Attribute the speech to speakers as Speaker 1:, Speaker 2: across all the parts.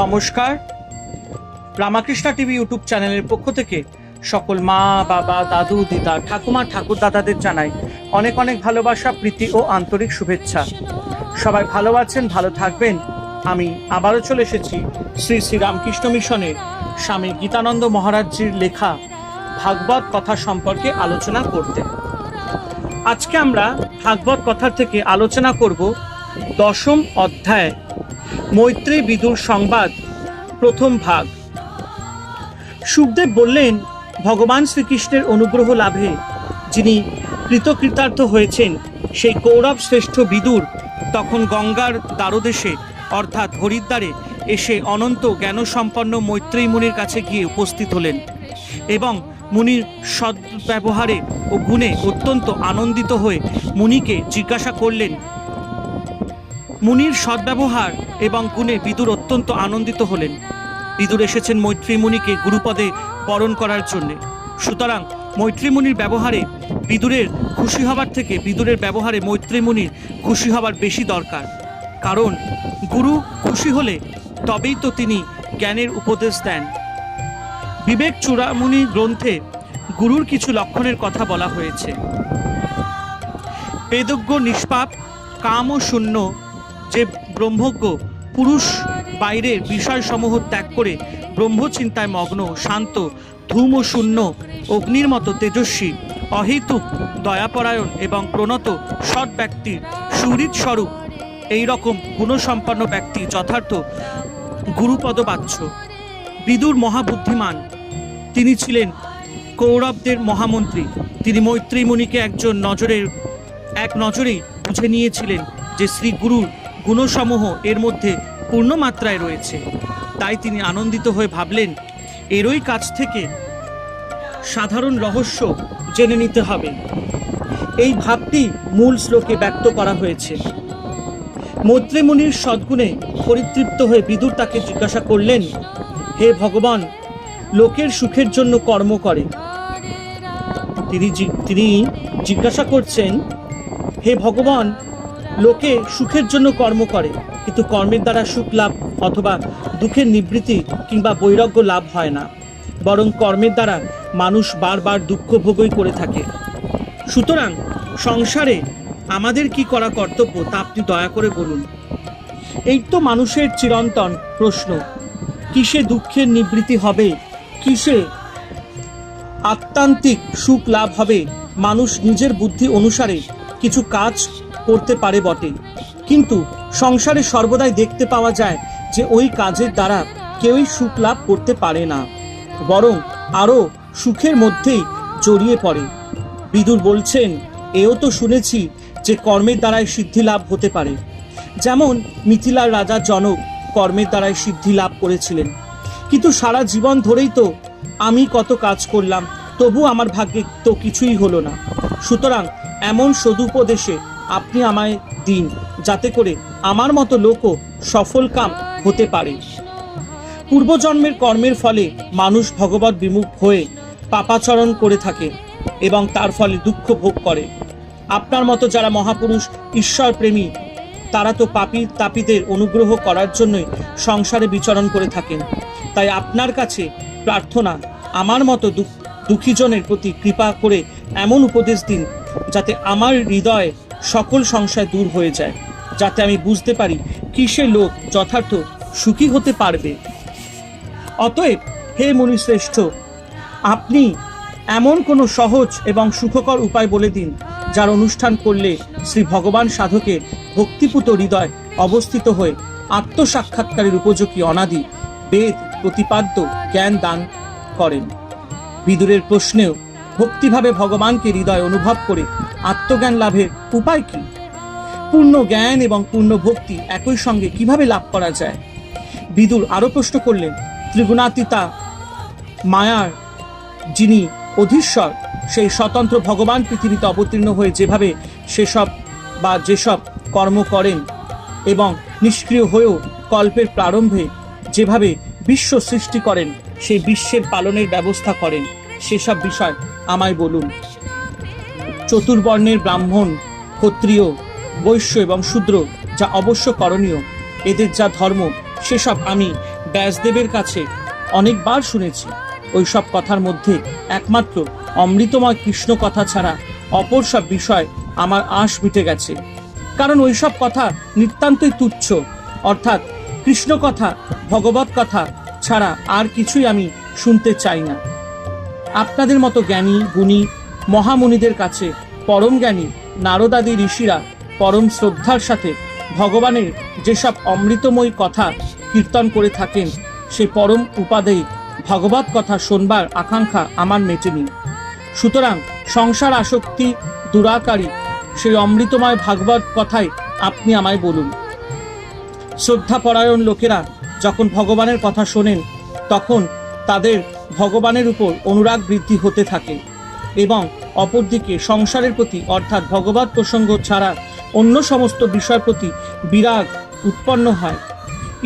Speaker 1: নমস্কার Ramakrishna TV YouTube চ্যানেলের পক্ষ থেকে সকল মা বাবা দাদু দিদা ঠাকুমা ঠাকুর দাদাদের জানাই অনেক অনেক ভালোবাসা প্রীতি ও আন্তরিক শুভেচ্ছা সবাই ভালো আছেন ভালো থাকবেন আমি আবারও চলে এসেছি শ্রী শ্রী রামকৃষ্ণ মিশনের স্বামী গীতানন্দ মহারাজজির লেখা ভাগবত কথা সম্পর্কে আলোচনা করতে আজকে আমরা ভাগবত কথার থেকে আলোচনা করব দশম অধ্যায় মৈত্রী বিদুর সংবাদ প্রথম ভাগ সুখদেব বললেন ভগবান শ্রীকৃষ্ণের অনুগ্রহ লাভে যিনি কৃতকৃতার্থ হয়েছেন সেই কৌরব শ্রেষ্ঠ বিদুর তখন গঙ্গার দ্বারদেশে অর্থাৎ হরিদ্বারে এসে অনন্ত জ্ঞানসম্পন্ন মৈত্রী মুনির কাছে গিয়ে উপস্থিত হলেন এবং মুনির সদ্ব্যবহারে ও গুণে অত্যন্ত আনন্দিত হয়ে মুনিকে জিজ্ঞাসা করলেন মুনির সদ্ব্যবহার এবং গুণে বিদুর অত্যন্ত আনন্দিত হলেন বিদুর এসেছেন মৈত্রীমুনিকে গুরুপদে বরণ করার জন্যে সুতরাং মৈত্রীমুনির ব্যবহারে বিদুরের খুশি হবার থেকে বিদুরের ব্যবহারে মৈত্রীমুনির খুশি হবার বেশি দরকার কারণ গুরু খুশি হলে তবেই তো তিনি জ্ঞানের উপদেশ দেন বিবেক চূড়ামণি গ্রন্থে গুরুর কিছু লক্ষণের কথা বলা হয়েছে বেদজ্ঞ নিষ্পাপ কাম ও শূন্য যে ব্রহ্মজ্ঞ পুরুষ বাইরের সমূহ ত্যাগ করে ব্রহ্মচিন্তায় মগ্ন শান্ত ধূম ও শূন্য অগ্নির মতো তেজস্বী অহেতুক দয়াপরায়ণ এবং প্রণত সৎ ব্যক্তি সুহৃদ স্বরূপ এই রকম গুণসম্পন্ন ব্যক্তি যথার্থ গুরুপদবাচ্য বিদুর মহাবুদ্ধিমান তিনি ছিলেন কৌরবদের মহামন্ত্রী তিনি মৈত্রী মুনিকে একজন নজরের এক নজরেই বুঝে নিয়েছিলেন যে শ্রী গুরুর গুণসমূহ এর মধ্যে পূর্ণ মাত্রায় রয়েছে তাই তিনি আনন্দিত হয়ে ভাবলেন এরই কাছ থেকে সাধারণ রহস্য জেনে নিতে হবে এই ভাবটি মূল শ্লোকে ব্যক্ত করা হয়েছে মৈত্রেমুনির সদ্গুণে পরিতৃপ্ত হয়ে বিদুর তাকে জিজ্ঞাসা করলেন হে ভগবান লোকের সুখের জন্য কর্ম করে তিনি তিনি জিজ্ঞাসা করছেন হে ভগবান লোকে সুখের জন্য কর্ম করে কিন্তু কর্মের দ্বারা সুখ লাভ অথবা দুঃখের নিবৃত্তি কিংবা বৈরাগ্য লাভ হয় না বরং কর্মের দ্বারা মানুষ বারবার দুঃখ ভোগই করে থাকে সুতরাং সংসারে আমাদের কি করা কর্তব্য তা আপনি দয়া করে বলুন এই তো মানুষের চিরন্তন প্রশ্ন কিসে দুঃখের নিবৃত্তি হবে কিসে আত্মান্তিক সুখ লাভ হবে মানুষ নিজের বুদ্ধি অনুসারে কিছু কাজ করতে পারে বটে কিন্তু সংসারে সর্বদাই দেখতে পাওয়া যায় যে ওই কাজের দ্বারা কেউই সুখ লাভ করতে পারে না বরং আরও সুখের মধ্যেই জড়িয়ে পড়ে বিদুর বলছেন এও তো শুনেছি যে কর্মের দ্বারাই সিদ্ধি লাভ হতে পারে যেমন মিথিলার রাজা জনক কর্মের দ্বারাই সিদ্ধি লাভ করেছিলেন কিন্তু সারা জীবন ধরেই তো আমি কত কাজ করলাম তবু আমার ভাগ্যে তো কিছুই হলো না সুতরাং এমন সদুপদেশে আপনি আমায় দিন যাতে করে আমার মতো লোকও সফল কাম হতে পারে পূর্বজন্মের কর্মের ফলে মানুষ ভগবত বিমুখ হয়ে পাপাচরণ করে থাকে এবং তার ফলে দুঃখ ভোগ করে আপনার মতো যারা মহাপুরুষ ঈশ্বর প্রেমী তারা তো পাপি তাপিদের অনুগ্রহ করার জন্যই সংসারে বিচরণ করে থাকেন তাই আপনার কাছে প্রার্থনা আমার মতো দুঃখীজনের প্রতি কৃপা করে এমন উপদেশ দিন যাতে আমার হৃদয় সকল সংশয় দূর হয়ে যায় যাতে আমি বুঝতে পারি কিসে লোক যথার্থ সুখী হতে পারবে অতএব হে শ্রেষ্ঠ আপনি এমন কোনো সহজ এবং সুখকর উপায় বলে দিন যার অনুষ্ঠান করলে শ্রী ভগবান সাধকের ভক্তিপুত হৃদয় অবস্থিত হয়ে আত্মসাক্ষাৎকারের উপযোগী অনাদি বেদ প্রতিপাদ্য জ্ঞান দান করেন বিদুরের প্রশ্নেও ভক্তিভাবে ভগবানকে হৃদয় অনুভব করে আত্মজ্ঞান লাভের উপায় কি পূর্ণ জ্ঞান এবং পূর্ণ ভক্তি একই সঙ্গে কিভাবে লাভ করা যায় বিদুর আরও প্রশ্ন করলেন ত্রিগুণাতীতা মায়ার যিনি অধীশ্বর সেই স্বতন্ত্র ভগবান পৃথিবীতে অবতীর্ণ হয়ে যেভাবে সেসব বা যেসব কর্ম করেন এবং নিষ্ক্রিয় হয়েও কল্পের প্রারম্ভে যেভাবে বিশ্ব সৃষ্টি করেন সেই বিশ্বের পালনের ব্যবস্থা করেন সেসব বিষয় আমায় বলুন চতুর্বর্ণের ব্রাহ্মণ ক্ষত্রিয় বৈশ্য এবং শূদ্র যা অবশ্য করণীয় এদের যা ধর্ম সেসব আমি ব্যাসদেবের কাছে অনেকবার শুনেছি ওই সব কথার মধ্যে একমাত্র অমৃতময় কৃষ্ণ কথা ছাড়া অপর সব বিষয় আমার আশ মিটে গেছে কারণ ওই সব কথা নিতান্তই তুচ্ছ অর্থাৎ কৃষ্ণ কথা ভগবত কথা ছাড়া আর কিছুই আমি শুনতে চাই না আপনাদের মতো জ্ঞানী গুণী মহামুনিদের কাছে পরম জ্ঞানী নারদাদি ঋষিরা পরম শ্রদ্ধার সাথে ভগবানের যেসব অমৃতময়ী কথা কীর্তন করে থাকেন সেই পরম উপাদেয় ভগবত কথা শোনবার আকাঙ্ক্ষা আমার মেটেনি সুতরাং সংসার আসক্তি দুরাকারী সেই অমৃতময় ভাগবত কথাই আপনি আমায় বলুন শ্রদ্ধাপরায়ণ লোকেরা যখন ভগবানের কথা শোনেন তখন তাদের ভগবানের উপর অনুরাগ বৃদ্ধি হতে থাকে এবং অপরদিকে সংসারের প্রতি অর্থাৎ ভগবত প্রসঙ্গ ছাড়া অন্য সমস্ত বিষয়ের প্রতি বিরাগ উৎপন্ন হয়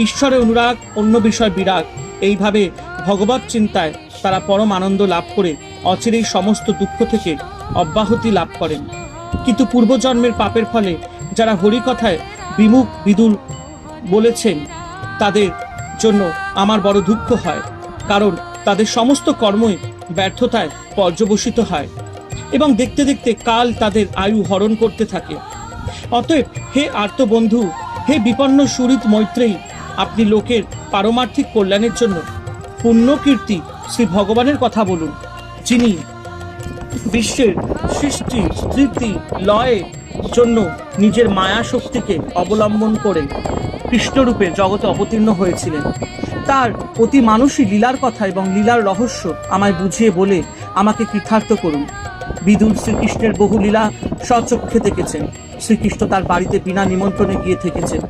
Speaker 1: ঈশ্বরে অনুরাগ অন্য বিষয় বিরাগ এইভাবে ভগবত চিন্তায় তারা পরম আনন্দ লাভ করে অচিরেই সমস্ত দুঃখ থেকে অব্যাহতি লাভ করেন কিন্তু পূর্বজন্মের পাপের ফলে যারা হরিকথায় বিমুখ বিদুর বলেছেন তাদের জন্য আমার বড় দুঃখ হয় কারণ তাদের সমস্ত কর্মই ব্যর্থতায় পর্যবসিত হয় এবং দেখতে দেখতে কাল তাদের আয়ু হরণ করতে থাকে অতএব হে আর্তবন্ধু হে বিপন্ন সুরিত মৈত্রেয়ী আপনি লোকের পারমার্থিক কল্যাণের জন্য পুণ্যকীর্তি শ্রী ভগবানের কথা বলুন যিনি বিশ্বের সৃষ্টি স্মৃতি লয়ের জন্য নিজের মায়া শক্তিকে অবলম্বন করে কৃষ্ণরূপে জগতে অবতীর্ণ হয়েছিলেন তার অতি মানুষই লীলার কথা এবং লীলার রহস্য আমায় বুঝিয়ে বলে আমাকে কৃতার্থ করুন বিদুর শ্রীকৃষ্ণের বহু লীলা স্বচক্ষে থেকেছেন শ্রীকৃষ্ণ তার বাড়িতে বিনা নিমন্ত্রণে গিয়ে থেকেছেন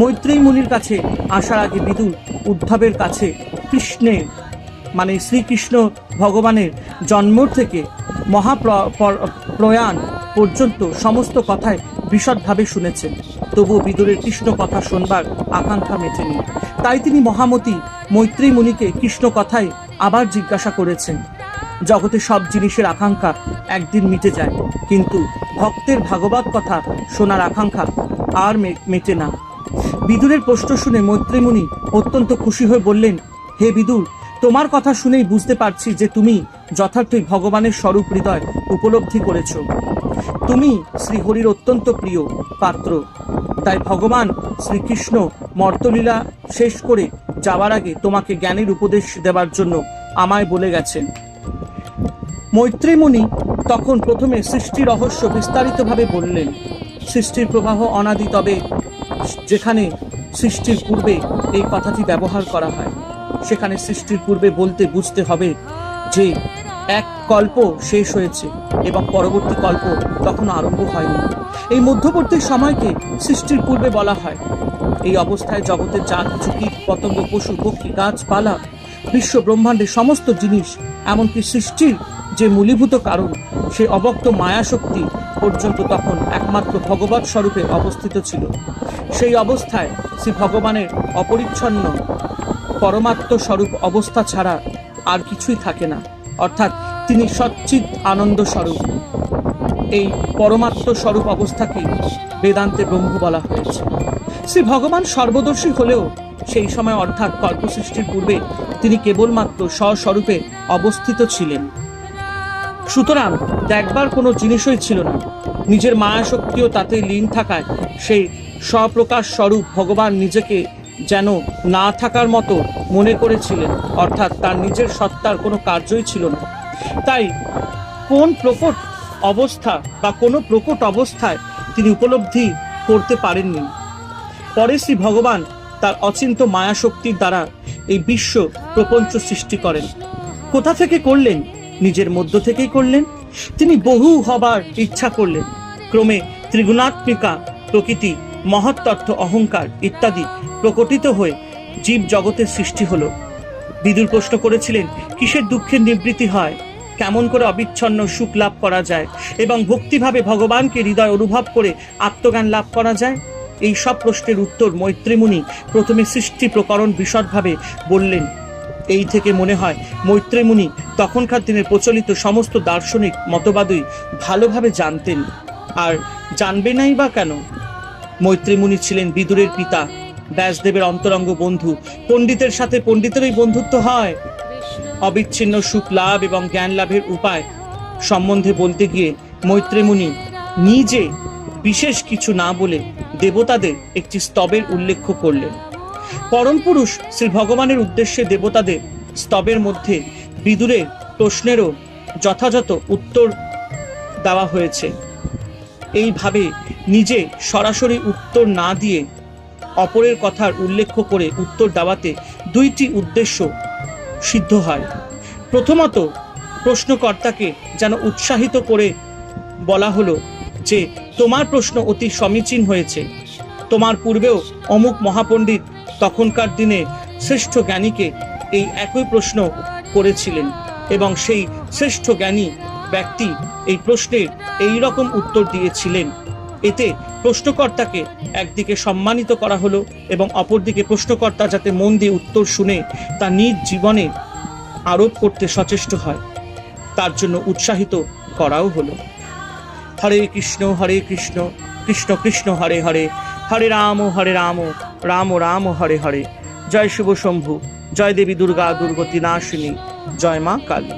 Speaker 1: মৈত্রী মুনির কাছে আসার আগে বিদুর উদ্ধবের কাছে কৃষ্ণের মানে শ্রীকৃষ্ণ ভগবানের জন্ম থেকে প্রয়াণ পর্যন্ত সমস্ত কথায় বিশদভাবে শুনেছেন তবুও বিদুরের কৃষ্ণ কথা শুনবার আকাঙ্ক্ষা মেটেনি তাই তিনি মহামতি মৈত্রী মুনিকে কৃষ্ণ কথায় আবার জিজ্ঞাসা করেছেন জগতে সব জিনিসের আকাঙ্ক্ষা একদিন মিটে যায় কিন্তু ভক্তের ভাগবত কথা শোনার আকাঙ্ক্ষা আর মেটে না বিদুরের প্রশ্ন শুনে মৈত্রীমুনি অত্যন্ত খুশি হয়ে বললেন হে বিদুর তোমার কথা শুনেই বুঝতে পারছি যে তুমি যথার্থই ভগবানের স্বরূপ হৃদয় উপলব্ধি করেছো তুমি শ্রীহরির অত্যন্ত প্রিয় পাত্র তাই ভগবান শ্রীকৃষ্ণ মর্তলীলা শেষ করে যাওয়ার আগে তোমাকে জ্ঞানের উপদেশ দেবার জন্য আমায় বলে গেছেন মৈত্রীমণি তখন প্রথমে সৃষ্টি রহস্য বিস্তারিতভাবে বললেন সৃষ্টির প্রবাহ অনাদি তবে যেখানে সৃষ্টির পূর্বে এই কথাটি ব্যবহার করা হয় সেখানে সৃষ্টির পূর্বে বলতে বুঝতে হবে যে এক কল্প শেষ হয়েছে এবং পরবর্তী কল্প তখন আরম্ভ হয়নি এই মধ্যবর্তী সময়কে সৃষ্টির পূর্বে বলা হয় এই অবস্থায় জগতের চাঁদ চুকি পতঙ্গ পশু পক্ষী গাছপালা বিশ্ব ব্রহ্মাণ্ডের সমস্ত জিনিস এমনকি সৃষ্টির যে মূলীভূত কারণ সে অবক্ত মায়াশক্তি পর্যন্ত তখন একমাত্র ভগবত স্বরূপে অবস্থিত ছিল সেই অবস্থায় শ্রী ভগবানের অপরিচ্ছন্ন পরমাত্ম স্বরূপ অবস্থা ছাড়া আর কিছুই থাকে না অর্থাৎ তিনি সচ্চিৎ আনন্দ স্বরূপ এই পরমাত্ম স্বরূপ অবস্থাকে বেদান্তে ব্রহ্ম বলা হয়েছে শ্রী ভগবান সর্বদর্শী হলেও সেই সময় অর্থাৎ কল্প সৃষ্টির পূর্বে তিনি কেবলমাত্র স্বস্বরূপে অবস্থিত ছিলেন সুতরাং দেখবার কোনো জিনিসই ছিল না নিজের মায়াশক্তিও তাতে লীন থাকায় সেই স্বপ্রকাশ স্বরূপ ভগবান নিজেকে যেন না থাকার মতো মনে করেছিলেন অর্থাৎ তার নিজের সত্তার কোনো কার্যই ছিল না তাই কোন প্রকট অবস্থা বা কোনো প্রকট অবস্থায় তিনি উপলব্ধি করতে পারেননি পরে শ্রী ভগবান তার অচিন্ত মায়াশক্তির দ্বারা এই বিশ্ব প্রপঞ্চ সৃষ্টি করেন কোথা থেকে করলেন নিজের মধ্য থেকেই করলেন তিনি বহু হবার ইচ্ছা করলেন ক্রমে ত্রিগুণাত্মিকা প্রকৃতি মহত্তত্ত্ব অহংকার ইত্যাদি প্রকটিত হয়ে জীব জগতের সৃষ্টি হলো বিদুর প্রশ্ন করেছিলেন কিসের দুঃখের নিবৃত্তি হয় কেমন করে অবিচ্ছন্ন সুখ লাভ করা যায় এবং ভক্তিভাবে ভগবানকে হৃদয় অনুভব করে আত্মজ্ঞান লাভ করা যায় এই সব প্রশ্নের উত্তর মৈত্রীমুনি প্রথমে সৃষ্টি প্রকরণ বিশদভাবে বললেন এই থেকে মনে হয় মৈত্রীমুনি তখনকার দিনের প্রচলিত সমস্ত দার্শনিক মতবাদই ভালোভাবে জানতেন আর জানবে নাই বা কেন মৈত্রীমুনি ছিলেন বিদুরের পিতা ব্যাসদেবের অন্তরঙ্গ বন্ধু পণ্ডিতের সাথে পণ্ডিতেরই বন্ধুত্ব হয় অবিচ্ছিন্ন সুখ লাভ এবং জ্ঞান লাভের উপায় সম্বন্ধে বলতে গিয়ে মৈত্রেমুনি নিজে বিশেষ কিছু না বলে দেবতাদের একটি স্তবের উল্লেখ করলেন পরম পুরুষ শ্রী ভগবানের উদ্দেশ্যে দেবতাদের স্তবের মধ্যে বিদুরের প্রশ্নেরও যথাযথ উত্তর দেওয়া হয়েছে এইভাবে নিজে সরাসরি উত্তর না দিয়ে অপরের কথার উল্লেখ করে উত্তর দেওয়াতে দুইটি উদ্দেশ্য সিদ্ধ হয় প্রথমত প্রশ্নকর্তাকে যেন উৎসাহিত করে বলা হলো যে তোমার প্রশ্ন অতি সমীচীন হয়েছে তোমার পূর্বেও অমুক মহাপণ্ডিত তখনকার দিনে শ্রেষ্ঠ জ্ঞানীকে এই একই প্রশ্ন করেছিলেন এবং সেই শ্রেষ্ঠ জ্ঞানী ব্যক্তি এই প্রশ্নের এই রকম উত্তর দিয়েছিলেন এতে প্রশ্নকর্তাকে একদিকে সম্মানিত করা হলো এবং অপরদিকে প্রশ্নকর্তা যাতে মন দিয়ে উত্তর শুনে তা নিজ জীবনে আরোপ করতে সচেষ্ট হয় তার জন্য উৎসাহিত করাও হলো হরে কৃষ্ণ হরে কৃষ্ণ কৃষ্ণ কৃষ্ণ হরে হরে হরে রাম হরে রাম রাম রাম হরে হরে জয় শুভ শম্ভু জয় দেবী দুর্গা দুর্গতি নাশিনী জয় মা কালী